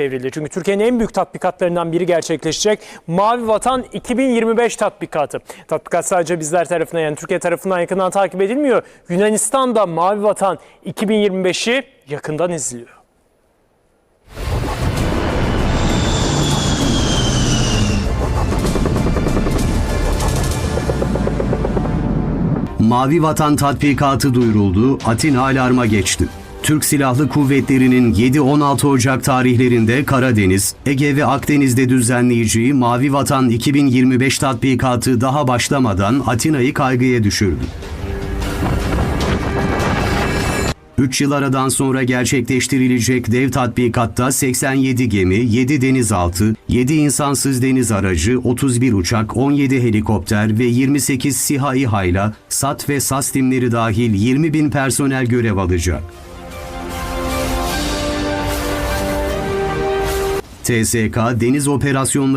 çevrildi. Çünkü Türkiye'nin en büyük tatbikatlarından biri gerçekleşecek. Mavi Vatan 2025 tatbikatı. Tatbikat sadece bizler tarafından yani Türkiye tarafından yakından takip edilmiyor. Yunanistan da Mavi Vatan 2025'i yakından izliyor. Mavi Vatan tatbikatı duyuruldu, Atina alarma geçti. Türk Silahlı Kuvvetleri'nin 7-16 Ocak tarihlerinde Karadeniz, Ege ve Akdeniz'de düzenleyeceği Mavi Vatan 2025 tatbikatı daha başlamadan Atina'yı kaygıya düşürdü. 3 yıl aradan sonra gerçekleştirilecek dev tatbikatta 87 gemi, 7 denizaltı, 7 insansız deniz aracı, 31 uçak, 17 helikopter ve 28 SİHA İHA'yla SAT ve SAS timleri dahil 20 bin personel görev alacak. TSK Deniz Operasyonları